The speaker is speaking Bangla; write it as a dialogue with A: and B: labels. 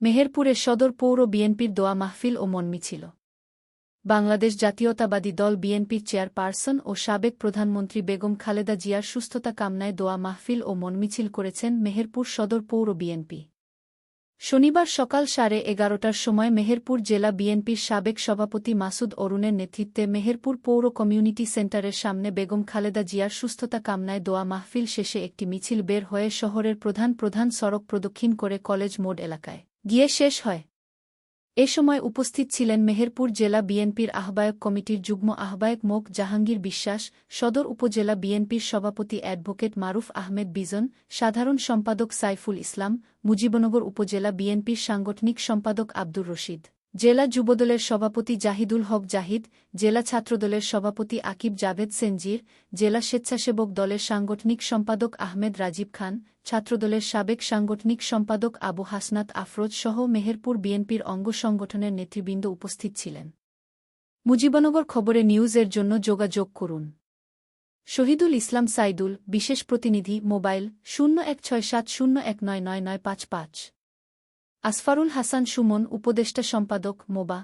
A: মেহেরপুরের সদর পৌর বিএনপির দোয়া মাহফিল ও মনমিছিল বাংলাদেশ জাতীয়তাবাদী দল বিএনপির চেয়ারপারসন ও সাবেক প্রধানমন্ত্রী বেগম খালেদা জিয়ার সুস্থতা কামনায় দোয়া মাহফিল ও মনমিছিল করেছেন মেহেরপুর সদর পৌর বিএনপি। শনিবার সকাল সাড়ে এগারোটার সময় মেহেরপুর জেলা বিএনপির সাবেক সভাপতি মাসুদ অরুণের নেতৃত্বে মেহেরপুর পৌর কমিউনিটি সেন্টারের সামনে বেগম খালেদা জিয়ার সুস্থতা কামনায় দোয়া মাহফিল শেষে একটি মিছিল বের হয়ে শহরের প্রধান প্রধান সড়ক প্রদক্ষিণ করে কলেজ মোড এলাকায়। গিয়ে শেষ হয়। এ সময় উপস্থিত ছিলেন মেহেরপুর জেলা বিএনপির আহ্বায়ক কমিটির যুগ্ম আহ্বায়ক মোক জাহাঙ্গীর বিশ্বাস, সদর উপজেলা বিএনপির সভাপতি অ্যাডভোকেট মারুফ আহমেদ বিজন, সাধারণ সম্পাদক সাইফুল ইসলাম, মুজিবনগর উপজেলা বিএনপির সাংগঠনিক সম্পাদক আব্দুর রশিদ। জেলা যুবদলের সভাপতি জাহিদুল হক জাহিদ, জেলা ছাত্রদলের সভাপতি আকিব জাভেদ সেনজির, জেলা স্বেচ্ছাসেবক দলের সাংগঠনিক সম্পাদক আহমেদ রাজীব খান, ছাত্রদলের সাবেক সাংগঠনিক সম্পাদক আবু হাসনাত আফরোজ সহ মেহেরপুর বিএনপির অঙ্গ সংগঠনের নেতৃবৃন্দ উপস্থিত ছিলেন। মুজিবনগর খবরে নিউজের জন্য যোগাযোগ করুন। শহীদুল ইসলাম সাইদুল, বিশেষ প্রতিনিধি, মোবাইল, শূন্য এক ছয় সাত শূন্য এক নয় নয় নয় পাঁচ পাঁচ। আসফারুল হাসান সুমন উপদেষ্টা সম্পাদক মোবা